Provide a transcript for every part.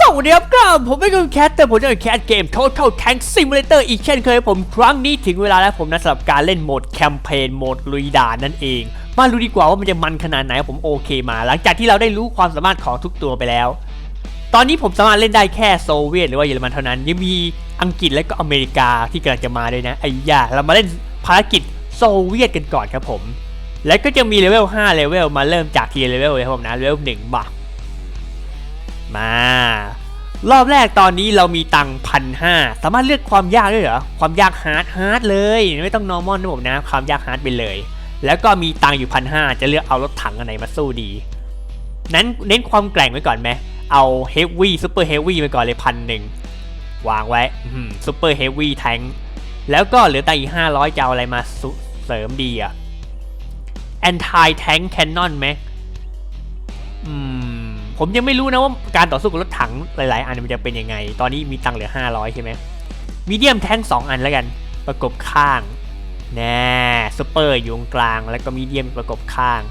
สวัสดีครับครับผมเป็นคุณแคทแต่ผมจะเป็นแคทเกม Total Tank Simulator อีกเช่นเคยผมครั้งนี้ถึงเวลาแล้วผมนะสำหรับการเล่นโหมดแคมเปญโหมดลุยด่านนั่นเอง มารู้ดีกว่าว่ามันจะมันขนาดไหนผมโอเคมา หลังจากที่เราได้รู้ความสามารถของทุกตัวไปแล้ว ตอนนี้ผมสามารถเล่นได้แค่โซเวียตหรือว่าเยอรมันเท่านั้น ยังมีอังกฤษและก็อเมริกาที่กำลังจะมาด้วยนะไอ้ยาเรามาเล่นภารกิจโซเวียตกันก่อนครับผม และก็จะมีเลเวล5เลเวลมาเริ่มจากทีเลเวลเลยครับผมนะเลเวล1บา มา รอบแรกตอนนี้เรามีตังพันห้าสามารถเลือกความยากได้เหรอ ความยากฮาร์ดฮาร์ดเลย ไม่ต้อง normal นะผมนะ ความยากฮาร์ดไปเลย แล้วก็มีตังอยู่พันห้าจะเลือกเอารถถังอันไหนมาสู้ดี นั้นเน้นความแกร่งไว้ก่อนไหมเอาเฮฟวี่ซูเปอร์เฮฟวี่ไปก่อนเลยพันหนึ่งวางไว้ซูเปอร์เฮฟวี่แทงแล้วก็เหลือตังอีกห้าร้อยจะเอาอะไรมาเสริมดีอะแอนตี้แทงแคนนอนไหม ผมยังไม่รู้นะว่าการต่อสู้กับรถถังหลาย ๆ อันมันจะเป็นยังไง ตอนนี้มีตังค์เหลือ 500 ใช่ไหมมีเดียมแท้งสองอันแล้วกัน ประกบข้างแน่ซูเปอร์อยู่ตรงกลาง แล้วก็มีเดียมประกบข้าง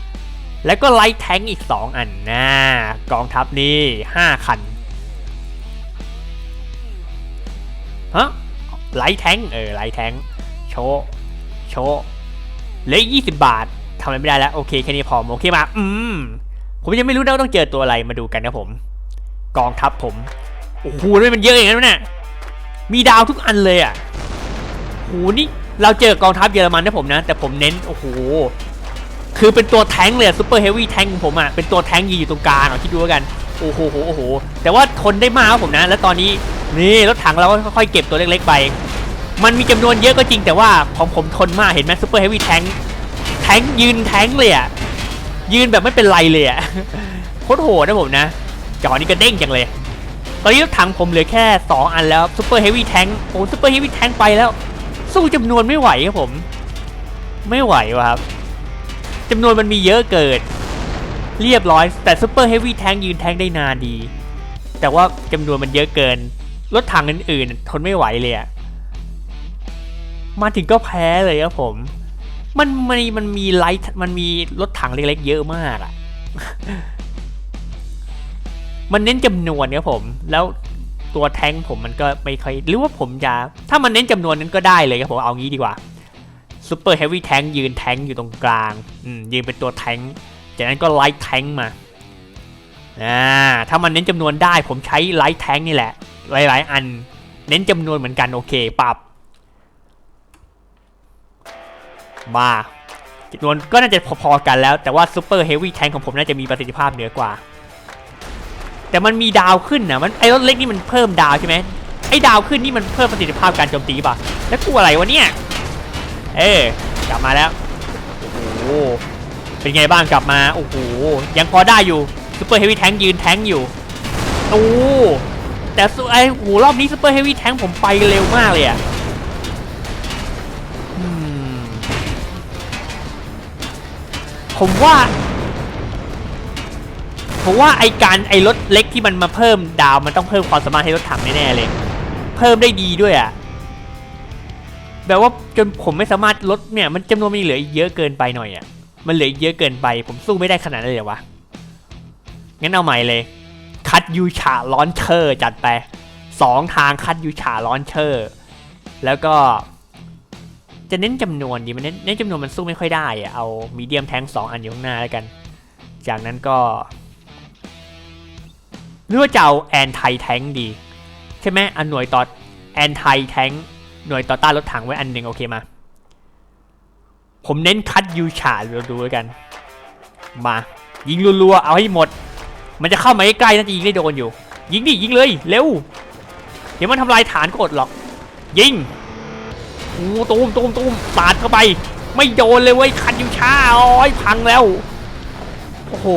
แล้วก็ไลท์แท้งอีก 2 อันนะกองทัพนี่5คันฮะไลท์แท้งเออไลท์แท้งโชว์โชว์เหลือ20บาททำอะไรไม่ได้แล้ว โอเค แค่นี้พอโอเคมา อืม ผมยังไม่รู้นะว่าต้องเจอตัวอะไรมาดูกันนะผม กองทัพผม โอ้โหนี่มันเยอะอย่างนั้นวะเนี่ยมีดาวทุกอันเลยอะโหนี่เราเจอกองทัพเยอรมันนะผมนะ แต่ผมเน้น โอ้โห คือเป็นตัวแทงเลยซูเปอร์เฮฟวี่แทงของผมอะ เป็นตัวแทงยืนอยู่ตรงกลางอะคิดดูแล้วกัน โอ้โหโหโอ้โห แต่ว่าทนได้มากครับผมนะ แล้วตอนนี้ นี่รถถังเราก็ค่อยๆเก็บตัวเล็กๆไป มันมีจำนวนเยอะก็จริงแต่ว่าของผมทนมาก เห็นไหมซูเปอร์เฮฟวี่แทงแทงยืนแทงเลยอะ ยืนแบบไม่เป็นไรเลยอะโคตรโหดนะผมนะจอนี้ก็เด้งจังเลย ตอนนี้รถถังผมเหลือแค่ 2 อันแล้วซูเปอร์เฮฟวี่แทงโอ้ซูเปอร์เฮฟวี่แทงไปแล้ว สู้จำนวนไม่ไหวครับผม ไม่ไหววะครับจำนวนมันมีเยอะเกินเรียบร้อย แต่ซูเปอร์เฮฟวี่แทงยืนแทงได้นานดี แต่ว่าจำนวนมันเยอะเกิน รถถังอื่นๆ ทนไม่ไหวเลยอะมาถึงก็แพ้เลยครับผม มันมันมันมีไลท์มันมีรถถังเล็กๆเยอะมากอะมันเน้นจำนวนครับผม แล้วตัวแท้งผมมันก็ไม่ค่อยหรือว่าผมจะ ถ้ามันเน้นจำนวนนั้นก็ได้เลยครับผมเอางี้ดีกว่าซูเปอร์เฮฟวี่แทงยืนแทงอยู่ตรงกลางยืนเป็นตัวแทงจากนั้นก็ไลท์แทงมาอ่าถ้ามันเน้นจำนวนได้ผมใช้ไลท์แทงนี่แหละ หลาย ๆ อัน เน้นจำนวนเหมือนกันโอเคปรับ มาจำนวนก็น่าจะพอๆกันแล้ว แต่ว่าซูเปอร์เฮฟวี่แทงของผมน่าจะมีประสิทธิภาพเหนือกว่า แต่มันมีดาวขึ้นนะมันไอ้รถเล็กนี่มันเพิ่มดาวใช่ไหมไอ้ดาวขึ้นนี่มันเพิ่มประสิทธิภาพการโจมตีป่ะ แล้วกูอะไรวะเนี่ย เอ้กลับมาแล้ว โอ้โห เป็นไงบ้างกลับมา โอ้โห ยังพอได้อยู่ซูเปอร์เฮฟวี่แทงยืนแทงอยู่ โอ้ แต่ไอ้โอ้โหรอบนี้ซูเปอร์เฮฟวี่แทงผมไปเร็วมากเลยอะ ผมว่าผมว่าไอการไอรถเล็กที่มันมาเพิ่มดาวมันต้องเพิ่มความสามารถให้รถถังแน่ๆเลย เพิ่มได้ดีด้วยอะ่ะแบบว่าจนผมไม่สามารถลดเนี่ยมันจำนวนมันเหลือเยอะเกินไปหน่อยอะ่ะมันเหลือเยอะเกินไป ผมสู้ไม่ได้ขนาดนั้นเลยวะงั้นเอาใหม่เลยคัดยูชาลอนเชอร์จัดไปสองทางคัดยูชาลอนเชอร์ แล้วก็ จะเน้นจำนวนดีมันเน้นเน้นจำนวนมันสู้ไม่ค่อยได้อะเอามีเดียมแทงสองอันอยู่ข้างหน้าแล้วกัน จากนั้นก็หรือว่าจะเอาแอนไทแทงดี ใช่ไหมอันหน่วยต่อแอนไทแทงหน่วยต่อต้านรถถังไว้อันหนึ่งโอเคมา ผมเน้นคัดยูชาเราดูแล้วกัน มา ยิงรัวๆเอาให้หมด มันจะเข้ามาใกล้ๆน่าจะยิงได้โดนอยู่ ยิงดิยิงเลยเร็วเดี๋ยวมันทำลายฐานกดหรอก ยิง โอ้ตูมตูมตูมปาดเข้าไป ไม่โดนเลยเว้ยคันยูชาอ้อยพังแล้ว โอ้โห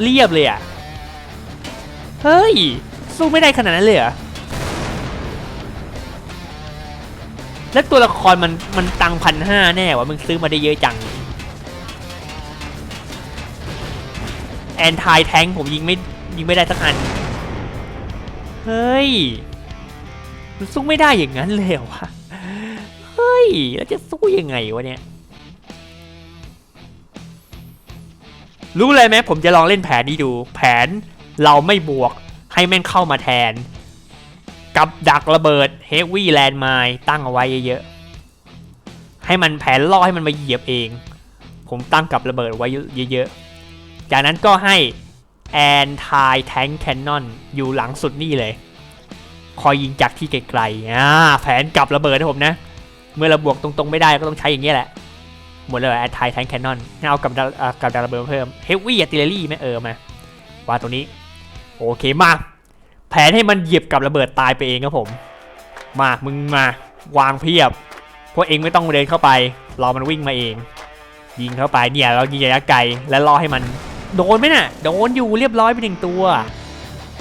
เรียบเลยอะเฮ้ย สู้ไม่ได้ขนาดนั้นเลยเหรอแล้วตัวละครมันมันตังพันห้าแน่วะมึงซื้อมาได้เยอะจัง แอนทายแทงผมยิงไม่ยิงไม่ได้สักอัน เฮ้ย มันสู้ไม่ได้อย่างนั้นเลยวะ ยแล้วจะสู้ยังไงวะเนี่ย รู้เลยไหมผมจะลองเล่นแผนนี้ดู แผนเราไม่บวกให้แม่งเข้ามาแทน กับดักระเบิดเฮฟวี่แลนด์ไมล์ตั้งเอาไว้เยอะๆ ให้มันแผนล่อให้มันมาเหยียบเอง ผมตั้งกับระเบิดไว้เยอะๆ จากนั้นก็ให้แอนทายแทงแคนนอนอยู่หลังสุดนี่เลย คอยยิงจากที่ไกลๆอ่าแผนกับระเบิดนะผมนะ เมื่อเราบวกตรงๆไม่ได้ก็ต้องใช้อย่างเงี้แหละ หมดเลยแอนทายแทงแคนนอนเอากับดากับดักระเบิดเพิ่มเฮฟวี่อาร์ติเลอรี่ไหมเออมาวางตรงนี้ โอเคมา แผนให้มันเหยียบกับระเบิดตายไปเองครับผม มามึงมาวางเพียบพวกเองไม่ต้องเดินเข้าไปรอมันวิ่งมาเอง ยิงเข้าไปเนี่ยเรายิงระยะไกลแล้วรอให้มัน โดนไหมน่ะโดนอยู่เรียบร้อยไปหนึ่งตัว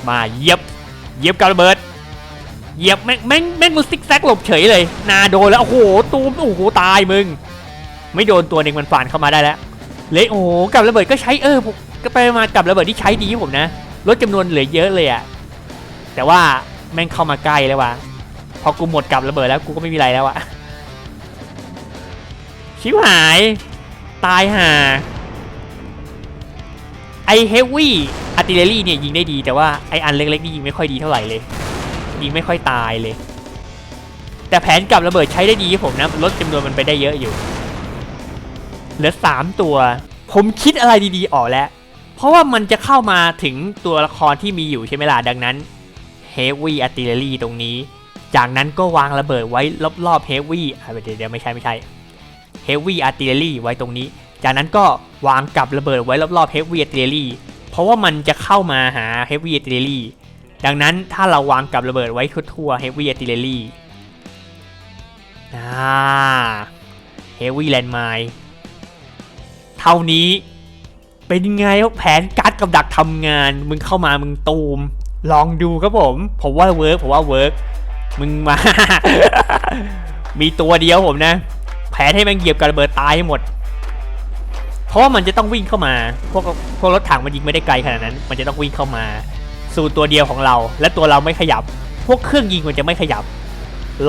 มาเหยียบเหยียบกับระเบิด เหยียบแม่งแม่งแม่งซิกแซกหลบเฉยเลย นาโดนแล้วโอ้โหตูมโอ้โหตายมึง ไม่โดนตัวหนึ่งมันฝานเข้ามาได้แล้วเละโอ้โหกับระเบิดก็ใช้เออผมก็ไปมากับระเบิดที่ใช้ดีผมนะลดจำนวนเหลือเยอะเลยอะแต่ว่าแม่งเข้ามาใกล้แล้ววะพอกูหมดกับระเบิดแล้วกูก็ไม่มีอะไรแล้วอะชิบหาย ตายห่าไอเฮฟวี่อาร์ติเลอรี่เนี่ยยิงได้ดีแต่ว่าไออันเล็กๆนี่ยิงไม่ค่อยดีเท่าไหร่เลย ยิงไม่ค่อยตายเลย แต่แผนกับระเบิดใช้ได้ดีผมนะลดจำนวนมันไปได้เยอะอยู่ เหลือสามตัว ผมคิดอะไรดีๆออกแล้ว เพราะว่ามันจะเข้ามาถึงตัวละครที่มีอยู่ใช่ไหมล่ะดังนั้น Heavy Artillery ตรงนี้ จากนั้นก็วางระเบิดไว้รอบๆ Heavy อะเดี๋ยวเดี๋ยวไม่ใช่ไม่ใช่ Heavy Artillery ไว้ตรงนี้ จากนั้นก็วางกับระเบิดไว้รอบๆ Heavy Artillery เพราะว่ามันจะเข้ามาหา Heavy Artillery ดังนั้นถ้าเราวางกับระเบิดไว้ทั่วๆ Heavy Artillery อ่า Heavy Landmine เท่านี้เป็นไงว่าแผนการ์ดกับดักทำงาน มึงเข้ามามึงตูม ลองดูครับผม ผมว่าเวิร์กผมว่าเวิร์กมึงมา มีตัวเดียวผมนะ แผนให้มันเหยียบกับระเบิดตายให้หมด เพราะว่ามันจะต้องวิ่งเข้ามา พวกพวกรถถังมันยิงไม่ได้ไกลขนาดนั้น มันจะต้องวิ่งเข้ามา สู่ตัวเดียวของเรา และตัวเราไม่ขยับ พวกเครื่องยิงมันจะไม่ขยับ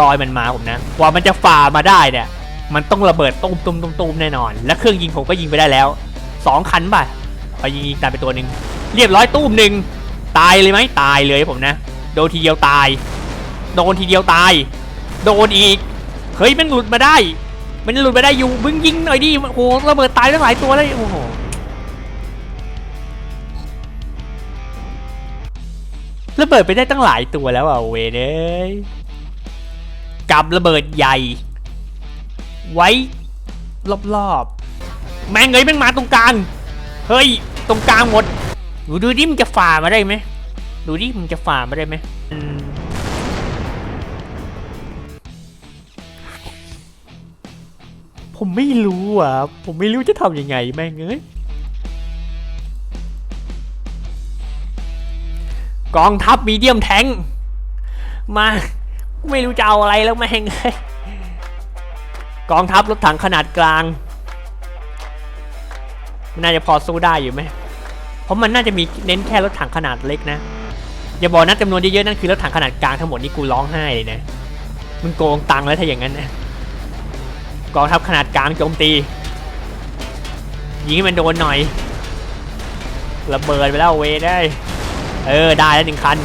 ลอยมันมาผมนะกว่ามันจะฝ่ามาได้เนี่ย มันต้องระเบิดตุ้มตุ้มตุ้มตุ้มแน่นอน และเครื่องยิงผมก็ยิงไปได้แล้วสองคันป่ะพอยิงยิงตายไปตัวหนึ่งเรียบร้อยตุ้มหนึ่งตายเลยไหมตายเลยผมนะโดนทีเดียวตาย โดนทีเดียวตาย โดนอีกเฮ้ยมันหลุดมาได้ มันหลุดมาได้อยู่มึงยิงหน่อยดิโอ้โหระเบิดตายตั้งหลายตัวเลยโอ้โห ระเบิดไปได้ตั้งหลายตัวแล้วอะเวยเอ้ยกับระเบิดใหญ่ ไว้รอบๆ แม่งเอ้ยแม่งมาตรงกลาง เฮ้ย ตรงกลางหมด ดูดูดิมึงจะฝ่ามาได้ไหม ดูดิมึงจะฝ่ามาได้ไหมอืมผมไม่รู้อะ ผมไม่รู้จะทำยังไงแม่งเอ้ย กองทัพมีเดียมแทงมาไม่รู้จะเอาอะไรแล้วแม่งเอ้ยกองทัพรถถังขนาดกลางน่าจะพอสู้ได้อยู่ไหมเพราะมันน่าจะมีเน้นแค่รถถังขนาดเล็กนะ อย่าบอกนะจำนวนเยอะๆนั่นคือรถถังขนาดกลางทั้งหมดนี่กูร้องไห้เลยนะ มึงโกงตังค์แล้วถ้าอย่างนั้นนะ กองทัพขนาดกลางโจมตี ยิงให้มันโดนหน่อย ระเบิดไปแล้วเวได้ เออได้แล้วหนึ่งคัน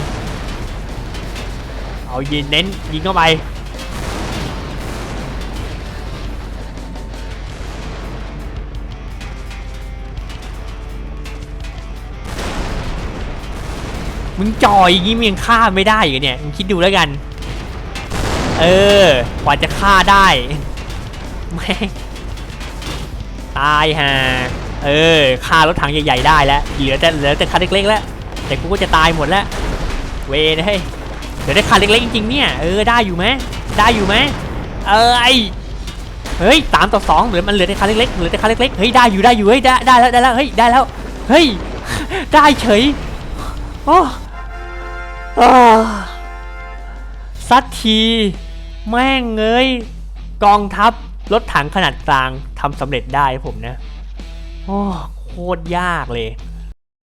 เอายิงเน้นยิงเข้าไป มึงจ่อยอย่างงี้มึงยังฆ่าไม่ได้เหรอเนี่ยมึงคิดดูแล้วกัน เออกว่าจะฆ่าได้แม่ตายฮะเออฆ่ารถถังใหญ่ๆได้แล้วเหลือแต่เหลือแต่คันเล็กๆแล้ว แต่กูก็จะตายหมดแล้ว เวนะเฮ้ยเหลือแต่คันเล็กๆจริงๆเนี่ยเออได้อยู่ไหมได้อยู่ไหมเออไอเฮ้ยสามต่อสองเหลือมันเหลือแต่คันเล็กๆเหลือแต่คันเล็กๆเฮ้ยได้อยู่ได้อยู่เฮ้ยได้ได้แล้วได้แล้วเฮ้ยได้แล้วเฮ้ยได้เฉยโอ้อาสักทีแม่งเอ้ยกองทัพรถถังขนาดกลางทำสำเร็จได้ผมนะ โอ้โคตรยากเลย